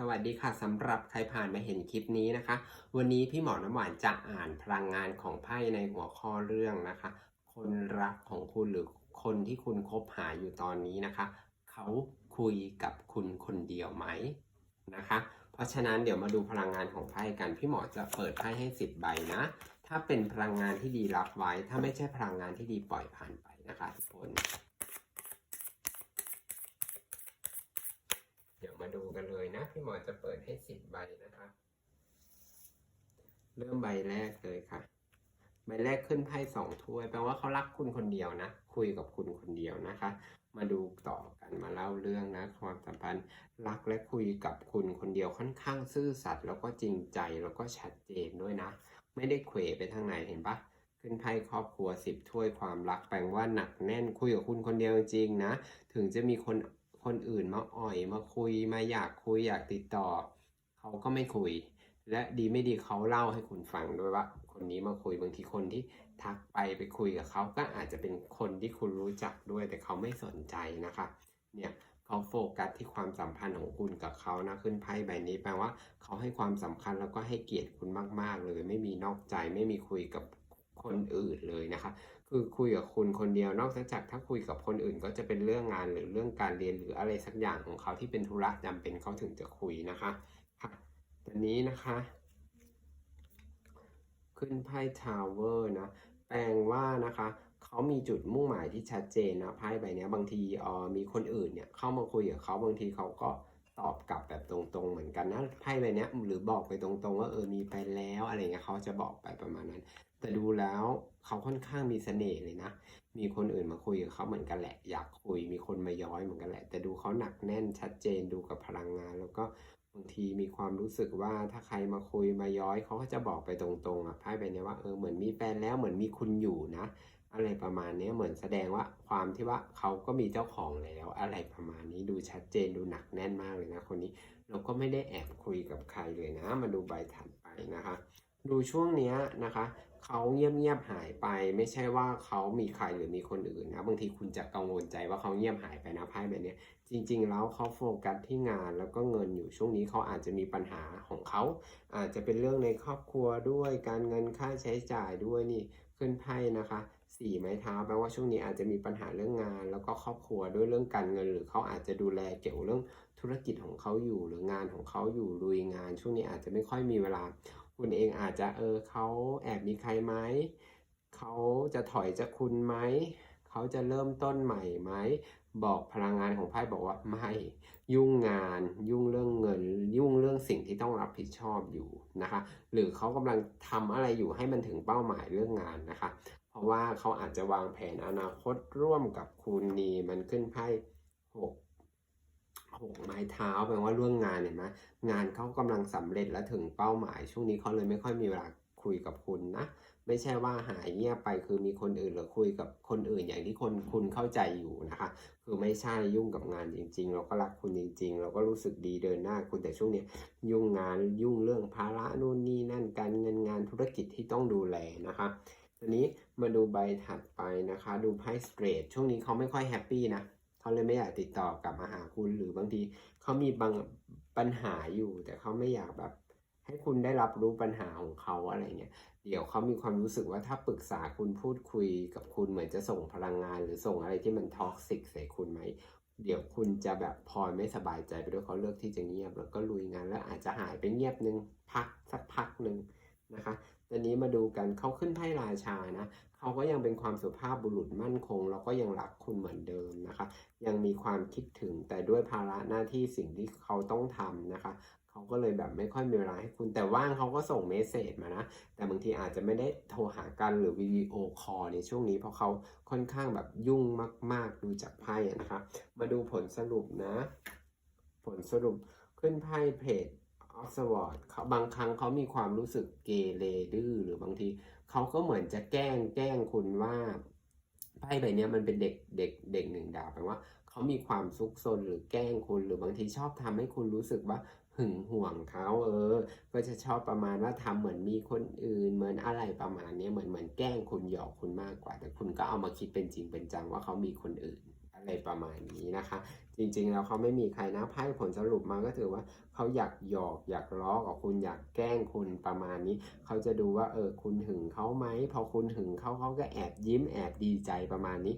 สวัสดีค่ะสำหรับใครผ่านมาเห็นคลิปนี้นะคะ วันนี้พี่หมอน้ำหวานจะอ่านพลังงานของไพ่ในหัวข้อเรื่องนะคะ คนรักของคุณหรือคนที่คุณคบหาอยู่ตอนนี้นะคะ เขาคุยกับคุณคนเดียวไหมนะคะ เพราะฉะนั้นเดี๋ยวมาดูพลังงานของไพ่กันพี่หมอจะเปิดไพ่ให้สิบใบนะ ถ้าเป็นพลังงานที่ดีรับไว้ ถ้าไม่ใช่พลังงานที่ดีปล่อยผ่านไปนะคะทุกคน เดี๋ยวมาดูกันเลยนะ พี่หมอจะเปิดให้สิบใบนะคะเริ่มใบแรกเลยค่ะ ใบแรกขึ้นไพ่สองถ้วยแปลว่าเขารักคุณคนเดียวนะ คุยกับคุณคนเดียวนะคะ มาดูต่อกันมาเล่าเรื่องนะ ความสัมพันธ์รักและคุยกับคุณคนเดียวค่อนข้างซื่อสัตย์แล้วก็จริงใจแล้วก็ชัดเจนด้วยนะ ไม่ได้เขวไปทางไหนเห็นปะขึ้นไพ่ครอบครัวสิบถ้วยความรักแปลว่าหนักแน่นคุยกับคุณคนเดียวจริงนะ ถึงจะมีคน คนอื่นมาอ่อยมาคุยมาอยากคุยอยากติดต่อ เขาก็ไม่คุย และดีไม่ดีเขาเล่าให้คุณฟังด้วยว่า คนนี้มาคุยบางทีคนที่ทักไปไปคุยกับเขาก็อาจจะเป็นคนที่คุณรู้จักด้วย แต่เขาไม่สนใจนะคะเนี่ยเขาโฟกัสที่ความสัมพันธ์ของคุณกับเขานะขึ้นไพ่ใบนี้แปลว่าเขาให้ความสำคัญแล้วก็ให้เกียรติคุณมาก ๆ เลย ไม่มีนอกใจไม่มีคุยกับคนอื่นเลยนะคะ คือคุยกับคุณคนเดียวนอกจากถ้าคุยกับคนอื่น ก็จะเป็นเรื่องงานหรือเรื่องการเรียนหรืออะไรสักอย่างของเขาที่เป็นธุระจำเป็นเขาถึงจะคุยนะคะค่ะตอนนี้นะคะ ขึ้นไพ่ทาวเวอร์นะแปลว่านะคะเขามีจุดมุ่งหมายที่ชัดเจนนะไพ่ใบนี้บางทีเออมีคนอื่นเนี่ยเข้ามาคุยกับเขาบางทีเขาก็ ตอบกลับแบบตรงๆเหมือนกันนะไพ่ใบเนี้ยหรือบอกไปตรงๆว่าเออมีไปแล้วอะไรเงี้ยเขาจะบอกไปประมาณนั้น แต่ดูแล้วเขาค่อนข้างมีเสน่ห์เลยนะมีคนอื่นมาคุยกับเขาเหมือนกันแหละ อยากคุยมีคนมาย้อยเหมือนกันแหละ แต่ดูเขาหนักแน่นชัดเจนดูกับพลังงาน แล้วก็บางทีมีความรู้สึกว่าถ้าใครมาคุยมาย้อยเขาก็จะบอกไปตรงๆอะไพ่ใบเนี้ยว่าเออเหมือนมีแฟนแล้วเหมือนมีคุณอยู่นะ อะไรประมาณนี้เหมือนแสดงว่าความที่ว่าเขาก็มีเจ้าของแล้ว อะไรประมาณนี้ดูชัดเจนดูหนักแน่นมากเลยนะคนนี้เราก็ไม่ได้แอบคุยกับใครเลยนะ มาดูใบถัดไปนะคะ ดูช่วงนี้นะคะเขาเงียบๆหายไป ไม่ใช่ว่าเขามีใครหรือมีคนอื่นนะบางทีคุณจะกังวลใจว่าเขาเงียบหายไปนะไพ่แบบนี้จริง ๆ แล้วเขาโฟกัสที่งานแล้วก็เงินอยู่ช่วงนี้เขาอาจจะมีปัญหาของเขา อาจจะเป็นเรื่องในครอบครัวด้วยการเงินค่าใช้จ่ายด้วยนี่ขึ้นไพ่นะคะ สี่ไม้เท้าแปลว่าช่วงนี้อาจจะมีปัญหาเรื่องงาน แล้วก็ครอบครัวด้วยเรื่องการเงิน หรือเขาอาจจะดูแลเกี่ยวเรื่องธุรกิจของเขาอยู่ หรืองานของเขาอยู่ลุยงาน ช่วงนี้อาจจะไม่ค่อยมีเวลา คุณเองอาจจะเออเขาแอบมีใครไหมเขาจะถอยจากคุณไหมเขาจะเริ่มต้นใหม่ไหมบอกพลังงานของไพ่บอกว่าไม่ยุ่งงาน ยุ่งเรื่องเงิน ยุ่งเรื่องสิ่งที่ต้องรับผิดชอบอยู่นะคะ หรือเขากำลังทำอะไรอยู่ให้มันถึงเป้าหมายเรื่องงานนะคะ ราะว่าเขาอาจจะวางแผนอนาคตร่วมกับคุณนีมันขึ้นไพ่หกหกไม้เท้าแปลว่าเรื่องงานเห็นไหมงานเขากำลังสำเร็จและถึงเป้าหมาย ช่วงนี้เขาเลยไม่ค่อยมีเวลาคุยกับคุณนะ ไม่ใช่ว่าหายเงียบไปคือมีคนอื่นหรือคุยกับคนอื่นอย่างที่คนคุณเข้าใจอยู่นะคะ คือไม่ใช่ยุ่งกับงานจริง ๆ เราก็รักคุณจริง ๆ เราก็รู้สึกดีเดินหน้าคุณแต่ช่วงนี้ยุ่งงานยุ่งเรื่องภาระนู่นนี่นั่นการเงินงานธุรกิจที่ต้องดูแลนะคะ ทีนี้มาดูใบถัดไปนะคะ ดูไพ่สเตรทช่วงนี้เขาไม่ค่อยแฮปปี้นะเขาเลยไม่อยากติดต่อกลับมาหาคุณหรือบางทีเขามีบางปัญหาอยู่ แต่เขาไม่อยากแบบ ให้คุณได้รับรู้ปัญหาของเขาอะไรเงี้ยเดี๋ยวเขามีความรู้สึกว่าถ้าปรึกษาคุณพูดคุยกับคุณเหมือนจะส่งพลังงาน หรือส่งอะไรที่มันท็อกซิกใส่คุณไหมเดี๋ยวคุณจะแบบพลอยไม่สบายใจไปด้วยเขาเลือกที่จะเงียบ แล้วก็ลุยงานแล้วอาจจะหายไปเงียบนึงพักสักพักหนึ่งนะคะตอนนี้มาดู กันเขาขึ้นไพ่ราชานะเขาก็ยังเป็นความสุภาพบุรุษมั่นคง แล้วก็ยังรักคุณเหมือนเดิมนะคะ ยังมีความคิดถึงแต่ด้วยภาระหน้าที่สิ่งที่เขาต้องทำนะคะเขาก็เลยแบบไม่ค่อยมีเวลาให้คุณแต่ว่างเขาก็ส่งเมสเซจมานะ แต่บางทีอาจจะไม่ได้โทรหากันหรือวิดีโอคอลในช่วงนี้ เพราะเขาค่อนข้างแบบยุ่งมาก ๆ ดูจากไพ่อะนะคะ มาดูผลสรุปนะ ผลสรุปขึ้นไพ่เพจ ออสวอร์ดเขาบางครั้งเขามีความรู้สึกเกเรดื้อหรือบางทีเขาก็เหมือนจะแกล้งแกล้งคุณว่าไพ่ใบนี้มันเป็นเด็กเด็กเด็กหนึ่งดาวแปลว่าเขามีความซุกซนหรือแกล้งคุณ หรือบางทีชอบทำให้คุณรู้สึกว่าหึงห่วงเขาเออ ก็จะชอบประมาณว่าทำเหมือนมีคนอื่น เหมือนอะไรประมาณนี้เหมือนเหมือนแกล้งคุณหยอกคุณมากกว่า แต่คุณก็เอามาคิดเป็นจริงเป็นจังว่าเขามีคนอื่น อะไรประมาณนี้นะคะ จริงๆแล้วเขาไม่มีใครนะไพ่ผลสรุปมาก็ถือว่าเขาอยากหยอกอยากล้อกับคุณอยากแกล้งคุณประมาณนี้ เขาจะดูว่าเออคุณหึงเขาไหมพอคุณหึงเขาเขาก็แอบยิ้มแอบดีใจประมาณนี้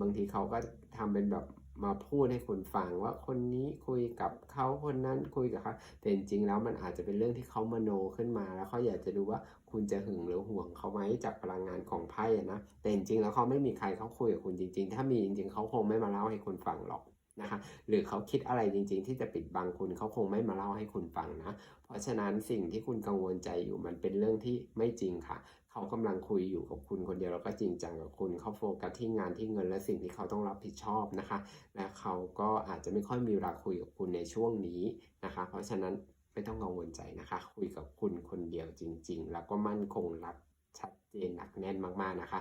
บางทีเขาก็ทำเป็นแบบ มาพูดให้คุณฟังว่าคนนี้คุยกับเขาคนนั้นคุยกับเขาแต่จริงๆแล้วมันอาจจะเป็นเรื่องที่เขามโนขึ้นมา แล้วเขาอยากจะดูว่าคุณจะหึงหรือห่วงเขาไหมจากพลังงานของไพ่นะแต่จริงๆแล้วเขาไม่มีใครเขาคุยกับคุณจริง ๆ ถ้ามีจริงๆเขาคงไม่มาเล่าให้คุณฟังหรอก นะคะหรือเขาคิดอะไรจริง ๆ ที่จะปิดบังคุณเขาคงไม่มาเล่าให้คุณฟังนะ เพราะฉะนั้นสิ่งที่คุณกังวลใจอยู่มันเป็นเรื่องที่ไม่จริงค่ะ เขากำลังคุยอยู่กับคุณคนเดียวแล้วก็จริงจังกับคุณเขาโฟกัสที่งานที่เงินและสิ่งที่เขาต้องรับผิดชอบนะคะ และเขาก็อาจจะไม่ค่อยมีเวลาคุยกับคุณในช่วงนี้นะคะ เพราะฉะนั้นไม่ต้องกังวลใจนะคะ คุยกับคุณคนเดียวจริง ๆ แล้วก็มั่นคงรับชัดเจนหนักแน่นมากๆนะคะ